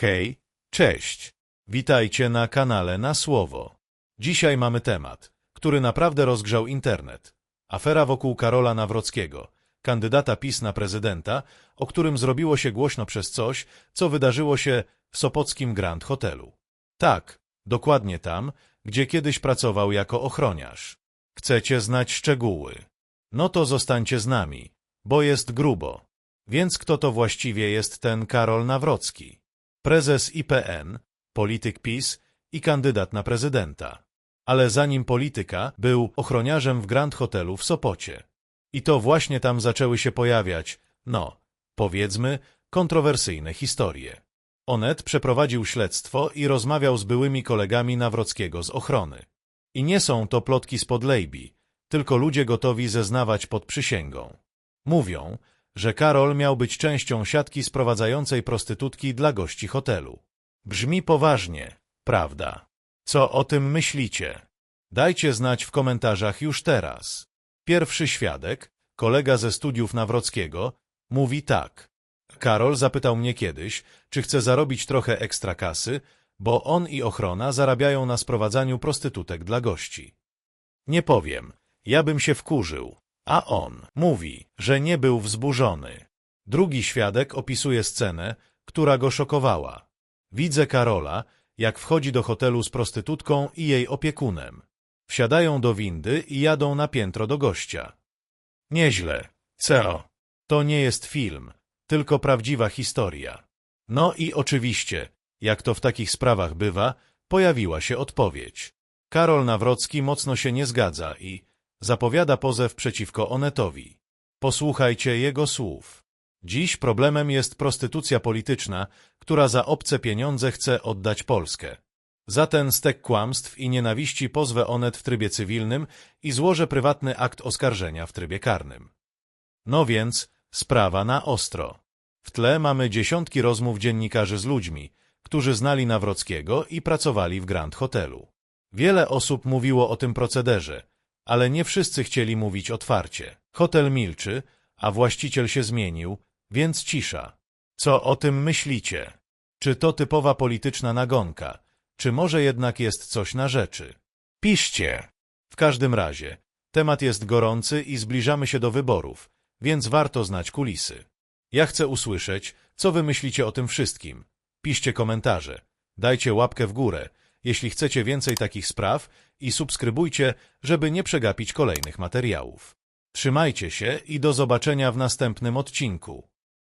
Hej, cześć. Witajcie na kanale Na Słowo. Dzisiaj mamy temat, który naprawdę rozgrzał internet. Afera wokół Karola Nawrockiego, kandydata PiS na prezydenta, o którym zrobiło się głośno przez coś, co wydarzyło się w sopockim Grand Hotelu. Tak, dokładnie tam, gdzie kiedyś pracował jako ochroniarz. Chcecie znać szczegóły? No to zostańcie z nami, bo jest grubo. Więc kto to właściwie jest ten Karol Nawrocki? Prezes IPN, polityk PiS i kandydat na prezydenta. Ale zanim polityka, był ochroniarzem w Grand Hotelu w Sopocie. I to właśnie tam zaczęły się pojawiać, no, powiedzmy, kontrowersyjne historie. Onet przeprowadził śledztwo i rozmawiał z byłymi kolegami Nawrockiego z ochrony. I nie są to plotki z podlejbi, tylko ludzie gotowi zeznawać pod przysięgą. Mówią, że Karol miał być częścią siatki sprowadzającej prostytutki dla gości hotelu. Brzmi poważnie, prawda? Co o tym myślicie? Dajcie znać w komentarzach już teraz. Pierwszy świadek, kolega ze studiów Nawrockiego, mówi tak. Karol zapytał mnie kiedyś, czy chce zarobić trochę ekstra kasy, bo on i ochrona zarabiają na sprowadzaniu prostytutek dla gości. Nie powiem, ja bym się wkurzył, a on mówi, że nie był wzburzony. Drugi świadek opisuje scenę, która go szokowała. Widzę Karola, jak wchodzi do hotelu z prostytutką i jej opiekunem. Wsiadają do windy i jadą na piętro do gościa. Nieźle. Co? To nie jest film, tylko prawdziwa historia. No i oczywiście, jak to w takich sprawach bywa, pojawiła się odpowiedź. Karol Nawrocki mocno się nie zgadza i zapowiada pozew przeciwko Onetowi. Posłuchajcie jego słów. Dziś problemem jest prostytucja polityczna, która za obce pieniądze chce oddać Polskę. Za ten stek kłamstw i nienawiści pozwę Onet w trybie cywilnym i złożę prywatny akt oskarżenia w trybie karnym. No więc, sprawa na ostro. W tle mamy dziesiątki rozmów dziennikarzy z ludźmi, którzy znali Nawrockiego i pracowali w Grand Hotelu. Wiele osób mówiło o tym procederze, ale nie wszyscy chcieli mówić otwarcie. Hotel milczy, a właściciel się zmienił, więc cisza. Co o tym myślicie? Czy to typowa polityczna nagonka, czy może jednak jest coś na rzeczy? Piszcie! W każdym razie, temat jest gorący i zbliżamy się do wyborów, więc warto znać kulisy. Ja chcę usłyszeć, co wy myślicie o tym wszystkim. Piszcie komentarze, dajcie łapkę w górę, jeśli chcecie więcej takich spraw i subskrybujcie, żeby nie przegapić kolejnych materiałów. Trzymajcie się i do zobaczenia w następnym odcinku.